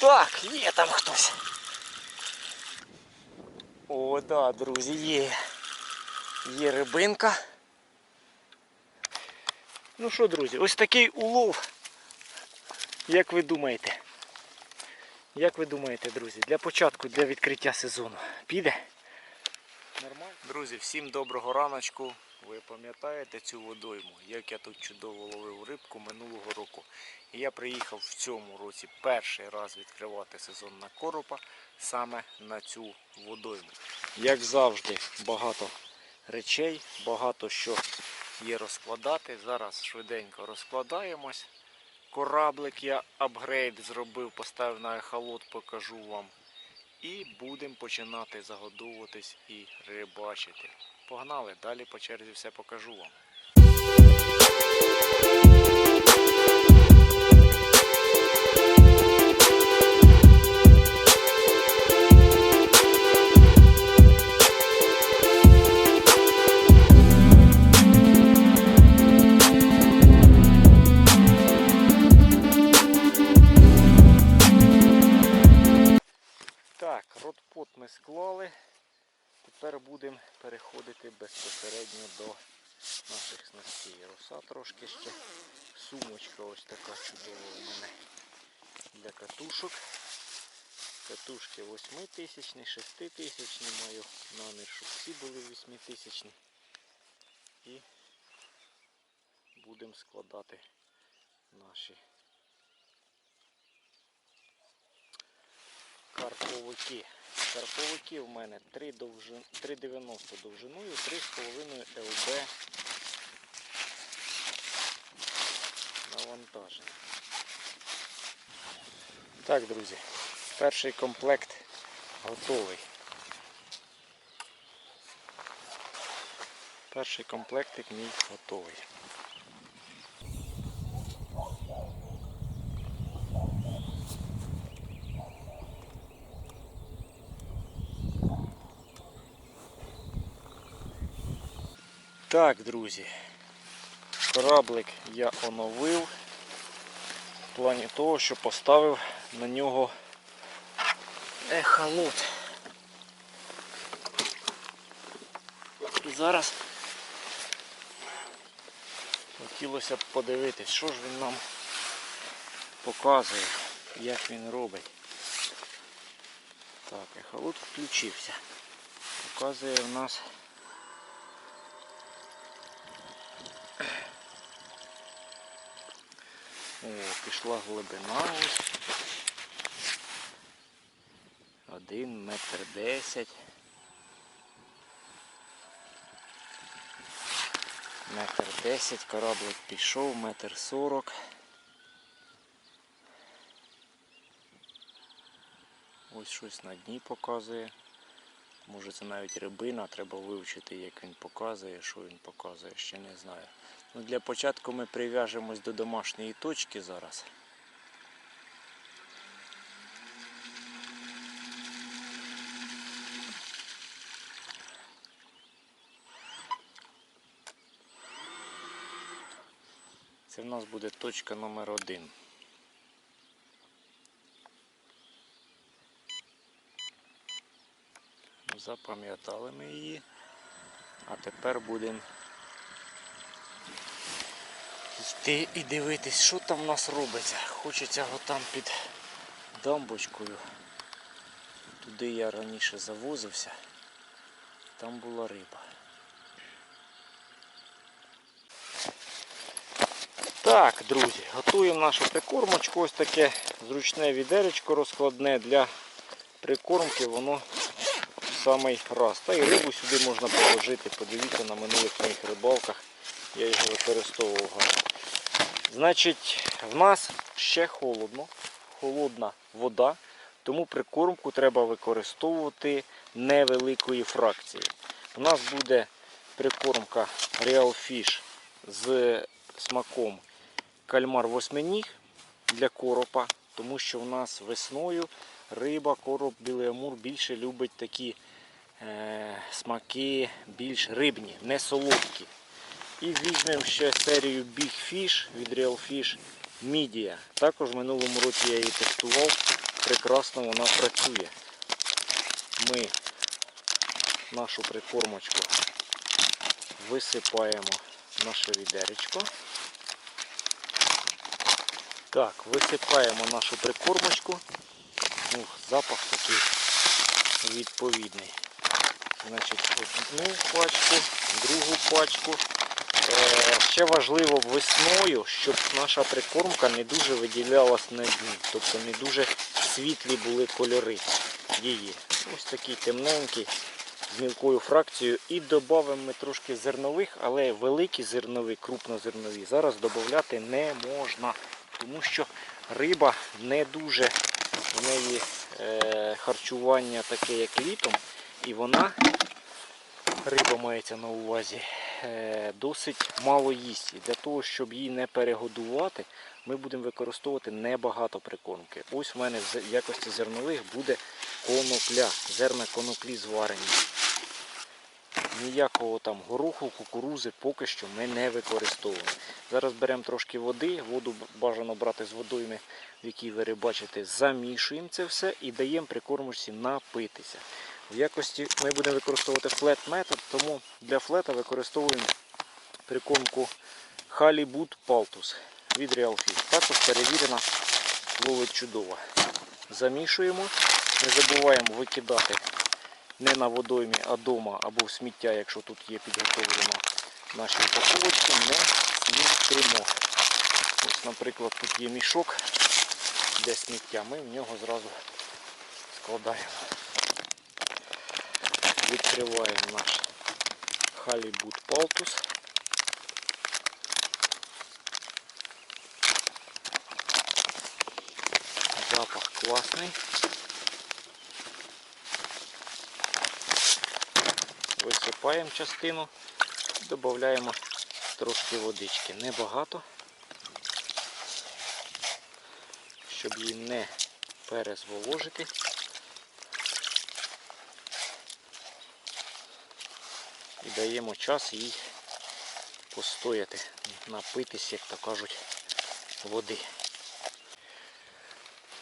Так, є там хтось. О, да, друзі, є. Є рибинка. Ну що, друзі, ось такий улов. Як ви думаєте? Як ви думаєте, друзі, для початку, для відкриття сезону піде? Нормально? Друзі, всім доброго раночку. Ви пам'ятаєте цю водойму, як я тут чудово ловив рибку минулого року. І я приїхав в цьому році перший раз відкривати сезон на коропа саме на цю водойму. Як завжди, багато речей, багато що є розкладати. Зараз швиденько розкладаємось. Кораблик я апгрейд зробив, поставив на ехолот, покажу вам. І будемо починати загодовуватись і рибачити. Погнали, далі по черзі все покажу вам. Склали. Тепер будемо переходити безпосередньо до наших снастей. Роса трошки ще. Сумочка ось така чудова у мене для катушок. Катушки 8 тисячні, 6 тисячні маю намір, щоб всі були 8 тисячні. І будемо складати наші карповики. Карповики в мене 3,90 довжиною, 3,5 ЛБ навантаження. Так, друзі, перший комплект готовий. Перший комплектик мій готовий. Так, друзі, кораблик я оновив в плані того, що поставив на нього ехолот. І зараз хотілося б подивитись, що ж він нам показує, як він робить. Так, ехолот включився. Показує в нас О, пішла глибина ось. Один метр десять. Метр десять, кораблик пішов, метр сорок. Ось щось на дні показує. Може це навіть рибина, треба вивчити, як він показує, що він показує, ще не знаю. Ну, для початку ми прив'яжемось до домашньої точки зараз. Це в нас буде точка номер один. Запам'ятали ми її. А тепер будемо йти і дивитись, що там в нас робиться. Хочеться його там під дамбочкою. Туди я раніше завозився. Там була риба. Так, друзі, готуємо нашу прикормочку. Ось таке зручне відеречко розкладне для прикормки, воно самий раз. Та і рибу сюди можна положити. Подивіться на минулих моїх рибалках. Я його використовував. Значить, в нас ще холодно, холодна вода, тому прикормку треба використовувати невеликої фракції. У нас буде прикормка Real Fish з смаком кальмар восьминіг для коропа, тому що в нас весною риба, короб, білий амур більше любить такі смаки більш рибні, не солодкі. І візьмемо ще серію Big Fish від Real Fish Media. Також в минулому році я її тестував. прекрасно вона працює. Ми нашу прикормочку висипаємо в наше відеречко. Так, висипаємо нашу прикормочку. Ну, запах такий відповідний. Значить, одну пачку, другу пачку. Е, ще важливо весною, щоб наша прикормка не дуже виділялась на дні. Тобто не дуже світлі були кольори її. Ось такий темненький з мілкою фракцією. І додамо ми трошки зернових, але великі зернові, крупнозернові зараз додати не можна. Тому що риба не дуже в неї е, харчування таке, як літом, і вона, риба мається на увазі, е, досить мало їсть. І для того, щоб її не перегодувати, ми будемо використовувати небагато прикормки. Ось в мене в якості зернових буде конопля, зерна коноплі зварені. Ніякого там гороху, кукурузи поки що ми не використовуємо. Зараз беремо трошки води, воду бажано брати з водойми, в якій ви бачите, замішуємо це все і даємо прикормочці напитися. В якості ми будемо використовувати флет метод, тому для флета використовуємо прикормку Halibut Paltus від Real Fish. Також перевірена, ловить чудово. Замішуємо, не забуваємо викидати не на водоймі, а вдома або в сміття, якщо тут є підготовлено наші упаковочки, не смітимо. Ось, наприклад, тут є мішок для сміття, ми в нього зразу складаємо. Відкриваємо наш Halibut Paltus. Запах класний. Висипаємо частину, додаємо трошки водички. Небагато, щоб її не перезволожити. І даємо час їй постояти, напитись, як то кажуть, води.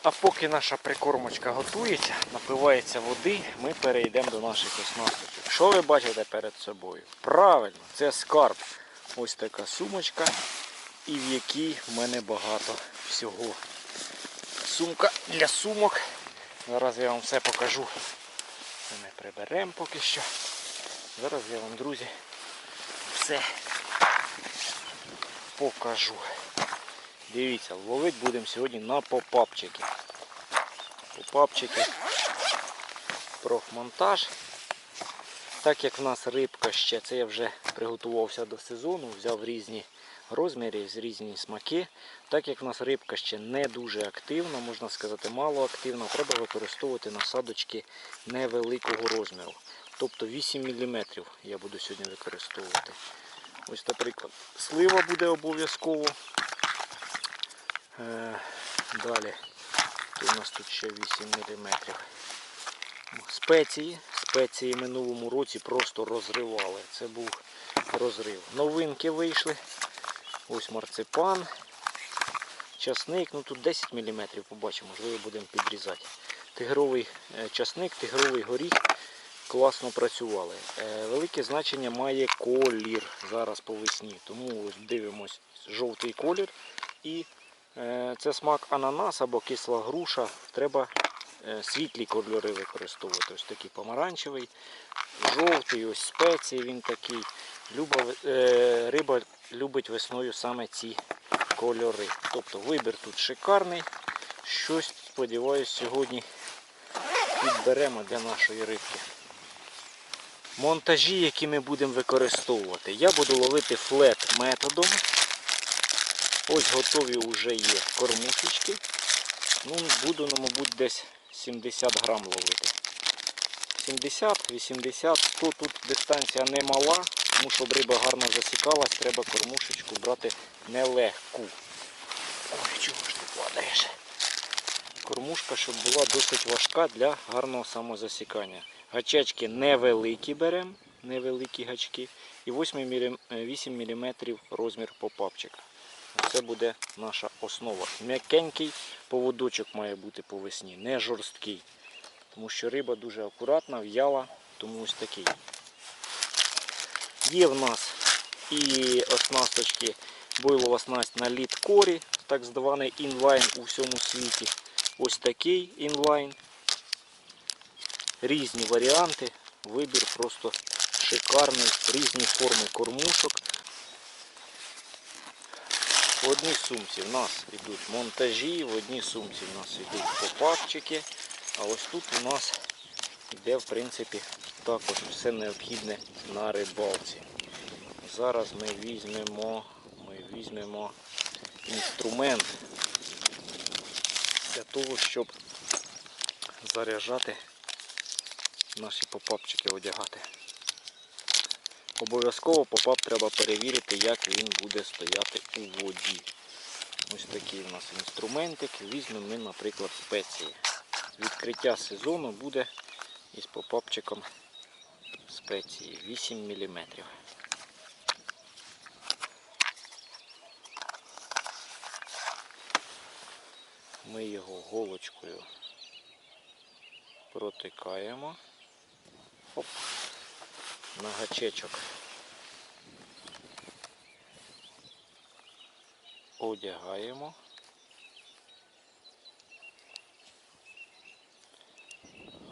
А поки наша прикормочка готується, напивається води, ми перейдемо до наших оснасточок. Що ви бачите перед собою? Правильно, це скарб. Ось така сумочка, і в якій в мене багато всього. Сумка для сумок. Зараз я вам все покажу. Ми приберемо поки що. Зараз я вам, друзі, все покажу. Дивіться, ловити будемо сьогодні на попапчики. Попапчики профмонтаж. Так як в нас рибка ще, це я вже приготувався до сезону, взяв різні розміри, з різні смаки. Так як в нас рибка ще не дуже активна, можна сказати, мало активна, треба використовувати насадочки невеликого розміру. Тобто 8 мм я буду сьогодні використовувати. Ось, наприклад, слива буде обов'язково. Е, Далі то у нас тут ще 8 мм. Спеції. Спеції минулому році просто розривали. Це був розрив. Новинки вийшли. Ось марципан. Часник, ну тут 10 мм побачимо, можливо будемо підрізати. Тигровий е, часник, тигровий горіх класно працювали. Е, Велике значення має колір зараз по весні. Тому ось дивимось жовтий колір і Е, Це смак ананас або кисла груша. Треба е, світлі кольори використовувати. Ось такий помаранчевий, жовтий, ось спеції він такий. Люба, риба любить весною саме ці кольори. Тобто вибір тут шикарний. Щось, сподіваюся, сьогодні підберемо для нашої рибки. Монтажі, які ми будемо використовувати. Я буду ловити флет методом. Ось готові вже є кормушечки. Ну, буду, ну, мабуть, десь 70 грам ловити. 70, 80, 100 тут дистанція не мала, тому щоб риба гарно засікалась, треба кормушечку брати нелегку. Ой, чого ж ти падаєш? Кормушка, щоб була досить важка для гарного самозасікання. Гачечки невеликі беремо, невеликі гачки. І 8 мм розмір попапчика. Це буде наша основа. М'якенький поводочок має бути по весні, не жорсткий. Тому що риба дуже акуратна, в'яла, тому ось такий. Є в нас і оснасточки бойлова снасть на літкорі, так званий інлайн у всьому світі. Ось такий інлайн. Різні варіанти. Вибір просто шикарний, різні форми кормушок. В одній сумці в нас йдуть монтажі, в одній сумці в нас йдуть попапчики, а ось тут у нас йде в принципі також все необхідне на рибалці. Зараз ми візьмемо, ми візьмемо інструмент для того, щоб заряджати наші попапчики одягати. Обов'язково попап треба перевірити, як він буде стояти у воді. Ось такий у нас інструментик. Візьмемо ми, наприклад, спеції. Відкриття сезону буде із попапчиком спеції 8 мм. Ми його голочкою протикаємо. Оп. На гачечок. Одягаємо.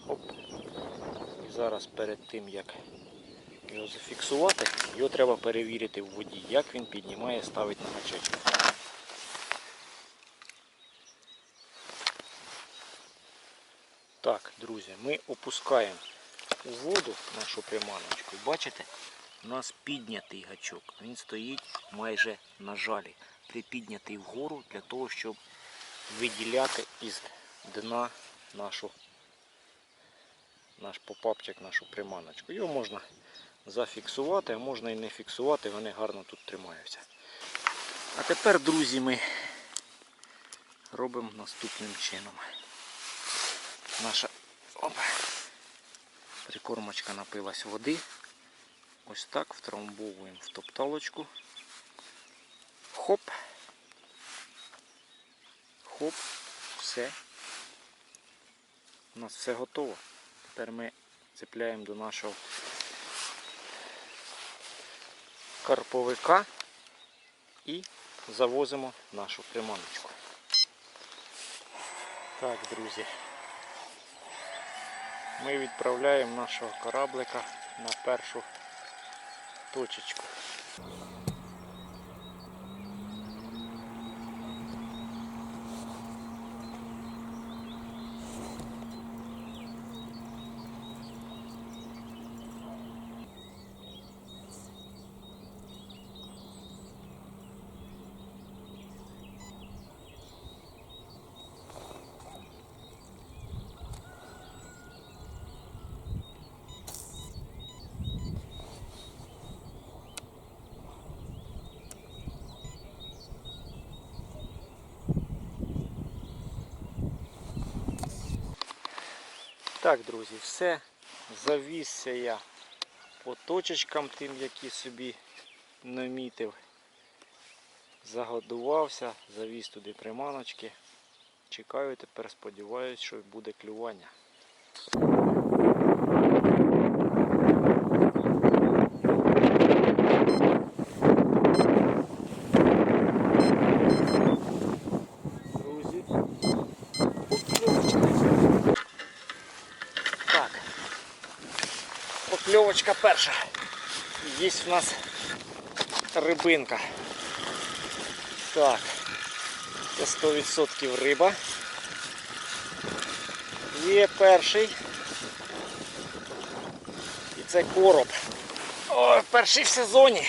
Оп. І зараз перед тим як його зафіксувати, його треба перевірити в воді, як він піднімає, ставить на гачечок. Так, друзі, ми опускаємо у воду нашу приманочку. Бачите, у нас піднятий гачок. Він стоїть майже на жалі, припіднятий вгору для того, щоб виділяти із дна нашу, наш попапчик, нашу приманочку. Його можна зафіксувати, а можна і не фіксувати, вони гарно тут тримаються. А тепер, друзі, ми робимо наступним чином. Наша опа, прикормочка напилась води. Ось так втрамбовуємо в топталочку. Хоп. Хоп. Все. У нас все готово. Тепер ми цепляємо до нашого карповика і завозимо нашу приманочку. Так, друзі. Ми відправляємо нашого кораблика на першу точечку. Так, друзі, все. Завісся я по точечкам тим, які собі намітив. Загодувався, завіз туди приманочки. Чекаю тепер, сподіваюсь, що буде клювання. Друзі, покльовочка. Так. Покльовочка перша. Є в нас рибинка. Так. Це 100% риба. Є перший. І це короб. О, перший в сезоні.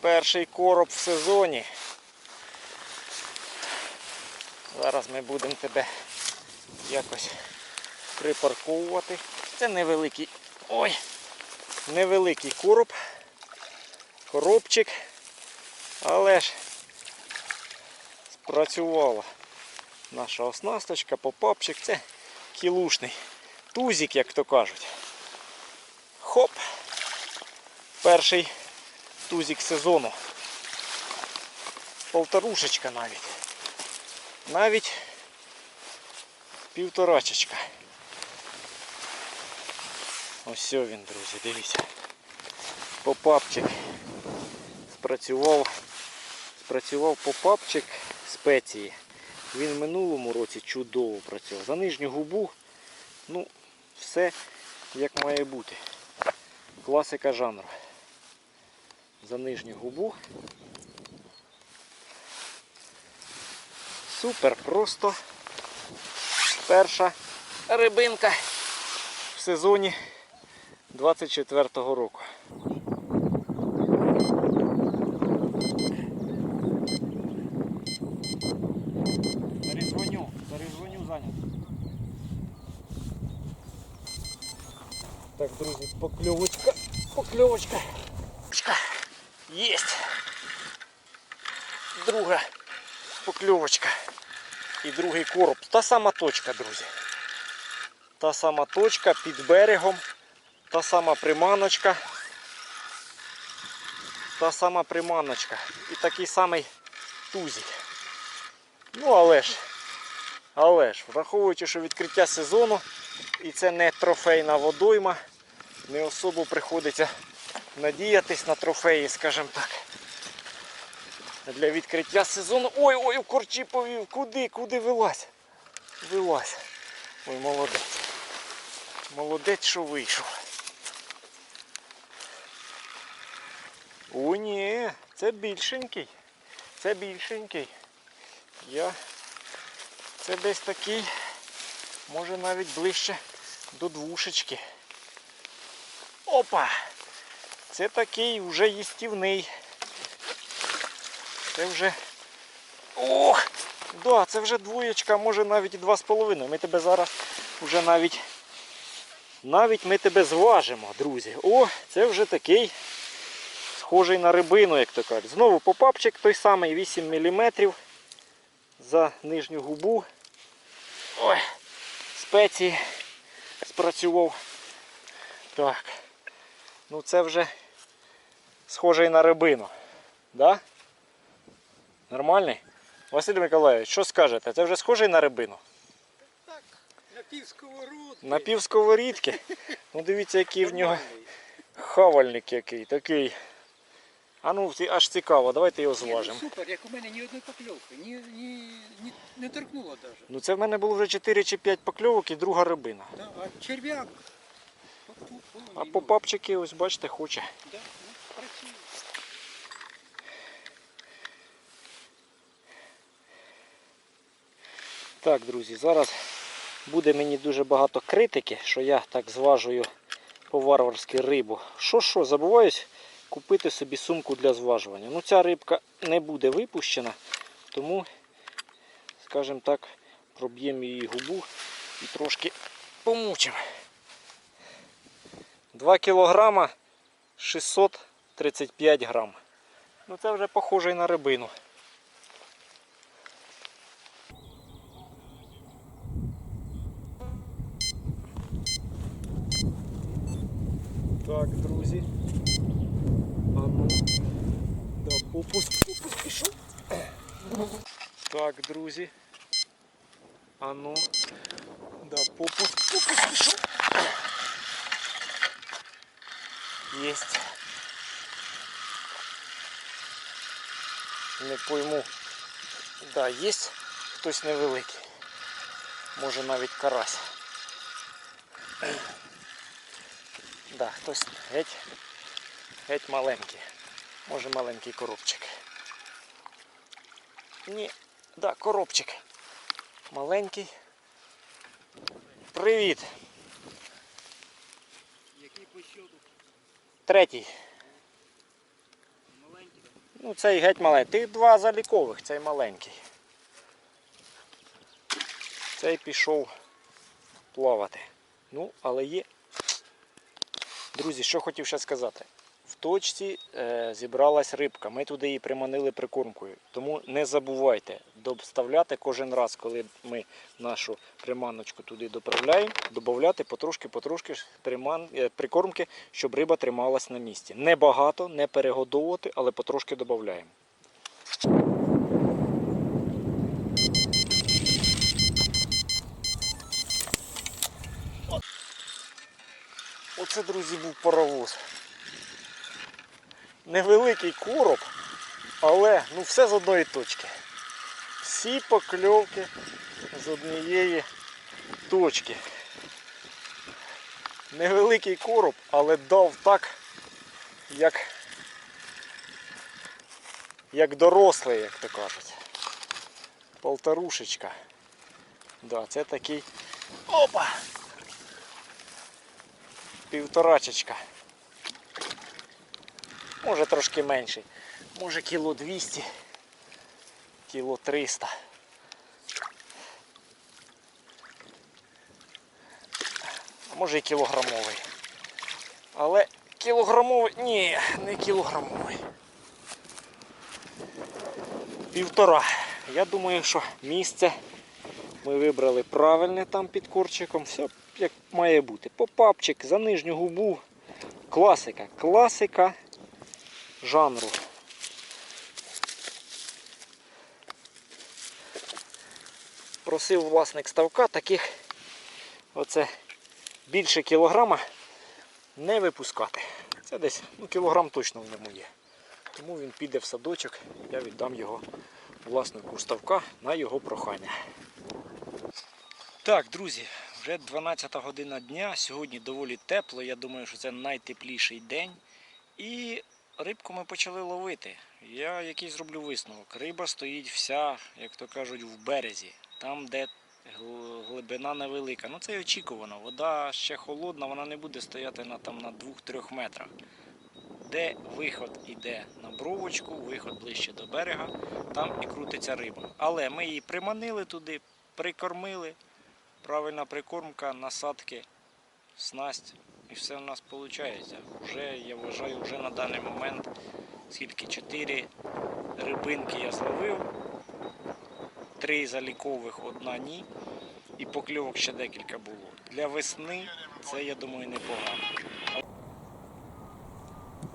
Перший короб в сезоні. Зараз ми будемо тебе якось припарковувати. Це невеликий. Ой! Невеликий короб. Коробчик. Але ж спрацювала наша оснасточка, попапчик. Це кілушний тузик, як то кажуть. Хоп! Перший тузик сезону. Полторушечка навіть. Навіть півторачечка. Ось він, друзі, дивіться. Попапчик. Спрацював. Спрацював попапчик спеції. Він в минулому році чудово працював. За нижню губу, ну, все як має бути. Класика жанру. За нижню губу. Супер, просто перша рибинка в сезоні 24-го року. Перезвоню, перезвоню зайнят. Так, друзі, покльовочка, покльовочка. Чка. Єсть. Друга покльовочка. І другий короб. Та сама точка, друзі. Та сама точка під берегом. Та сама приманочка. Та сама приманочка. І такий самий тузик. Ну але ж, але ж, враховуючи, що відкриття сезону і це не трофейна водойма, не особо приходиться надіятись на трофеї, скажімо так. Для відкриття сезону. Ой, ой, в корчі повів. Куди, куди вилазь? Вилазь. Ой, молодець. Молодець, що вийшов. О, ні, це більшенький. Це більшенький. Я це десь такий, може навіть ближче до двушечки. Опа! Це такий вже їстівний. Це вже... Ох! Да, це вже двоєчка, може навіть і два з половиною. Ми тебе зараз вже навіть навіть ми тебе зважимо, друзі. О, це вже такий схожий на рибину, як то кажуть. Знову попапчик той самий 8 мм за нижню губу. Ой, спеції спрацював. Так. Ну це вже схожий на рибину. Да? Нормальний? Василь Миколаївич, що скажете? Це вже схожий на рибину? Так, на півсковородки. На півсковорідки? Ну дивіться, який в нього хавальник який, такий. А ну аж цікаво, давайте його ну, зважимо. Супер, як у мене ні одної покльовки, ні, ні, ні, не торкнуло навіть. Ну це в мене було вже 4 чи 5 покльовок і друга рибина. Да, а черв'як. А ну, по папчики, ось бачите, хоче. Да, ну, працює. Так, друзі, зараз буде мені дуже багато критики, що я так зважую по-варварськи рибу. Що що, забуваюсь купити собі сумку для зважування. Ну ця рибка не буде випущена, тому, скажімо так, проб'ємо її губу і трошки помучимо. 2 кілограма 635 грам. Ну це вже похоже на рибину. Так, друзі. Да, попуск, попуск пішов. Так, друзі. А ну. Да, попуск, попуск пішов. Єсть. Не пойму. Да, є хтось невеликий. Може навіть карась. Да, хтось геть, геть маленький. Може маленький коробчик. Ні, да, коробчик. Маленький. Привіт. Який по щоду Третій. маленький. Ну цей геть маленький. Тих два залікових, цей маленький. Цей пішов плавати. Ну, але є. Друзі, що хотів ще сказати. Точці е, зібралась рибка. Ми туди її приманили прикормкою. Тому не забувайте доставляти кожен раз, коли ми нашу приманочку туди доправляємо, додати потрошки-потрошки е, прикормки, щоб риба трималась на місці. Не багато, не перегодовувати, але потрошки додаємо. Оце, друзі, був паровоз. Невеликий короб, але ну все з одної точки. Всі покльовки з однієї точки. Невеликий короб, але дав так, як, як дорослий, як то кажуть. Полторушечка. Да, це такий. Опа! Півторачечка. Може трошки менший. Може кіло 200, кіло 300. А може і кілограмовий. Але кілограмовий... Ні, не кілограмовий. Півтора. Я думаю, що місце ми вибрали правильне там під корчиком. Все як має бути. Попапчик за нижню губу. Класика. Класика жанру. Просив власник ставка таких оце більше кілограма не випускати. Це десь ну, кілограм точно в ньому є. Тому він піде в садочок, я віддам його власнику ставка на його прохання. Так, друзі, вже 12 година дня. Сьогодні доволі тепло. Я думаю, що це найтепліший день. І рибку ми почали ловити. Я який зроблю висновок. Риба стоїть вся, як то кажуть, в березі, там, де глибина невелика. Ну це й очікувано. Вода ще холодна, вона не буде стояти на, на 2-3 метрах. Де виход іде на бровочку, виход ближче до берега, там і крутиться риба. Але ми її приманили туди, прикормили, правильна прикормка, насадки, снасть. І все в нас виходить. Вже, я вважаю, вже на даний момент скільки? Чотири рибинки я зловив, три залікових, одна ні. І покльовок ще декілька було. Для весни це, я думаю, непогано.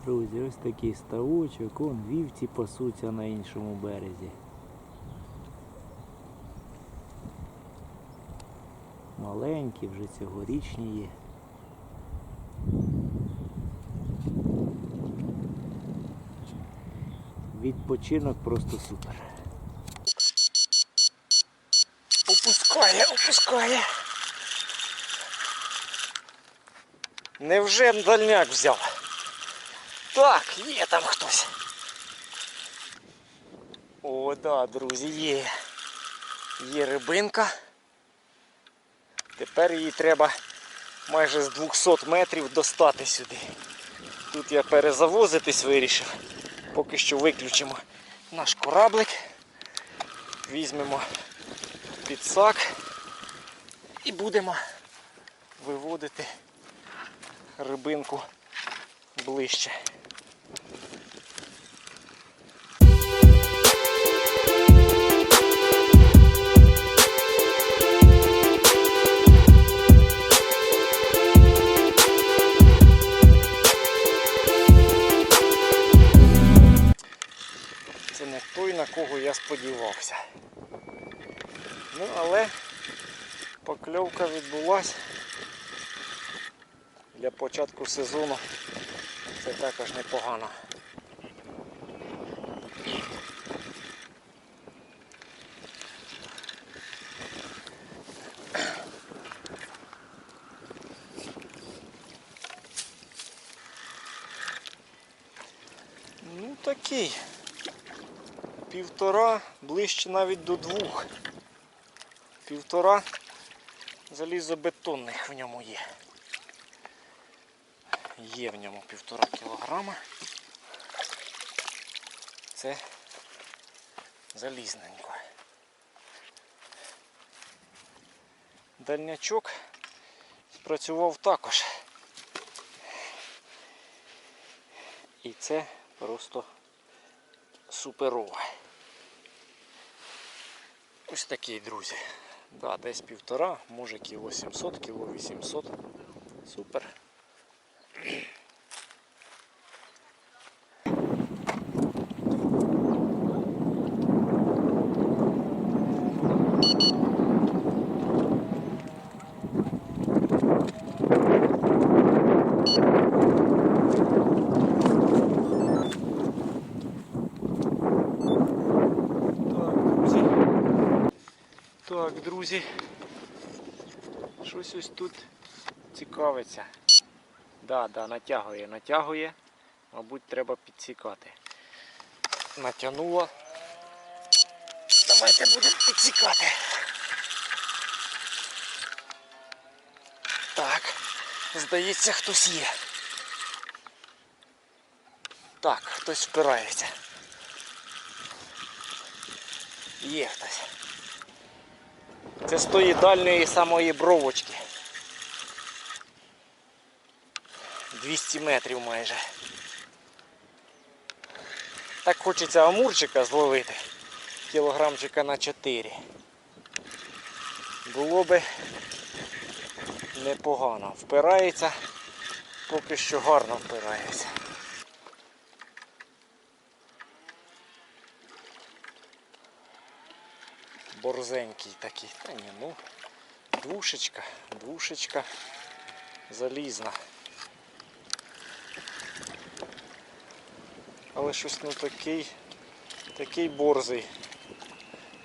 Друзі, ось такий ставочок, он вівці пасуться на іншому березі. Маленькі, вже цьогорічні є. Відпочинок просто супер. Опускає, опускає. Невже дальняк взяв? Так, є там хтось. О, да, друзі, є. Є рибинка. Тепер її треба майже з 200 метрів достати сюди. Тут я перезавозитись вирішив. Поки що виключимо наш кораблик. Візьмемо підсак і будемо виводити рибинку ближче. На кого я сподівався. Ну, але покльовка відбулась. Для початку сезону це також непогано. Ну такий. Півтора, ближче навіть до двох. Півтора залізобетонних в ньому є. Є в ньому півтора кілограма. Це залізненько. Дальнячок спрацював також. І це просто суперово. Ось такий, друзі. Да, десь півтора, може кіло 700, кіло 800. Супер. Так, друзі. Так, друзі. Щось ось тут цікавиться. Да, да, натягує, натягує. Мабуть, треба підсікати. Натягнула. Давайте будемо підсікати. Так, здається, хтось є. Так, хтось впирається. Є хтось. Це з тої дальньої самої бровочки. 200 метрів майже. Так хочеться амурчика зловити. Кілограмчика на 4. Було би непогано. Впирається, поки що гарно впирається. Борзенький такий. Та ні, ну, двушечка, двушечка залізна. Але щось ну такий, такий борзий.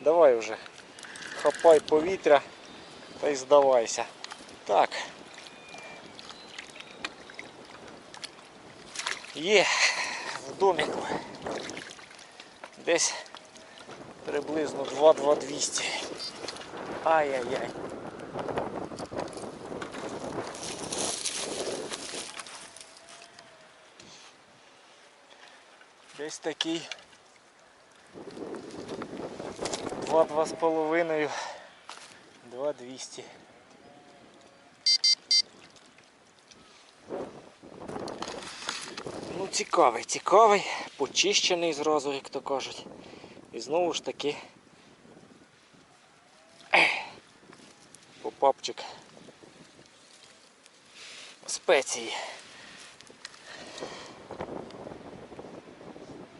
Давай вже, хапай повітря та й здавайся. Так. Є в доміку. Десь приблизно 2-2-200. Ай-яй-яй. Десь такий 2-2 з половиною, 2-200. Ну цікавий, цікавий, почищений зразу, як то кажуть. І знову ж таки попапчик спеції.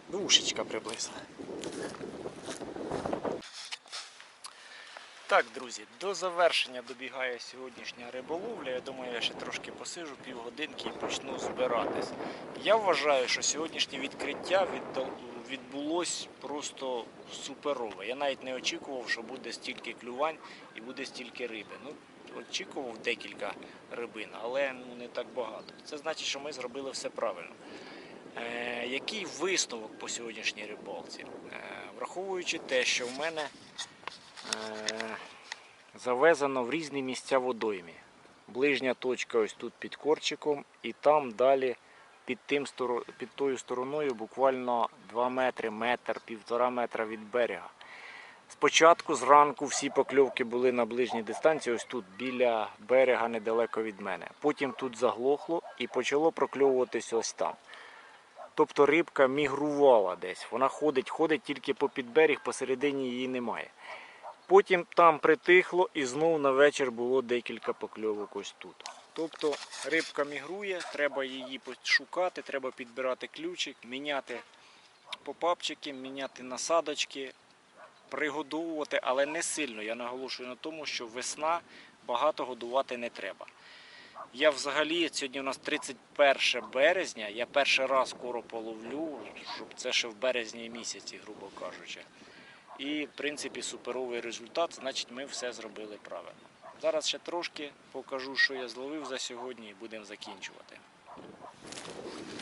Душечка приблизно. Так, друзі, до завершення добігає сьогоднішня риболовля. Я думаю, я ще трошки посижу півгодинки і почну збиратись. Я вважаю, що сьогоднішнє відкриття віддал- відбулось просто суперове. Я навіть не очікував, що буде стільки клювань і буде стільки риби. Ну, очікував декілька рибин, але ну, не так багато. Це значить, що ми зробили все правильно. Е, який висновок по сьогоднішній рибалці? Е, враховуючи те, що в мене е, завезено в різні місця водоймі. Ближня точка ось тут під корчиком, і там далі під, тим, під тою стороною буквально 2 метри, метр, півтора метра від берега. Спочатку зранку всі покльовки були на ближній дистанції, ось тут біля берега недалеко від мене. Потім тут заглохло і почало прокльовуватись ось там. Тобто рибка мігрувала десь. Вона ходить, ходить тільки по підберіг, посередині її немає. Потім там притихло і знов на вечір було декілька покльовок ось тут. Тобто рибка мігрує, треба її шукати, треба підбирати ключик, міняти попапчики, міняти насадочки, пригодовувати, але не сильно. Я наголошую на тому, що весна багато годувати не треба. Я взагалі, сьогодні у нас 31 березня, я перший раз скоро половлю, щоб це ще в березні місяці, грубо кажучи. І в принципі суперовий результат, значить ми все зробили правильно. Зараз ще трошки покажу, що я зловив за сьогодні і будемо закінчувати.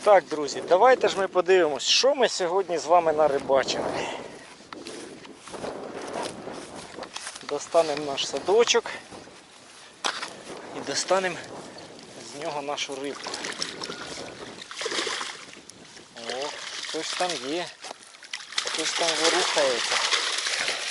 Так, друзі, давайте ж ми подивимось, що ми сьогодні з вами нарибачили. Достанемо наш садочок і достанемо з нього нашу рибку. О, хтось там є, хтось там ворухається.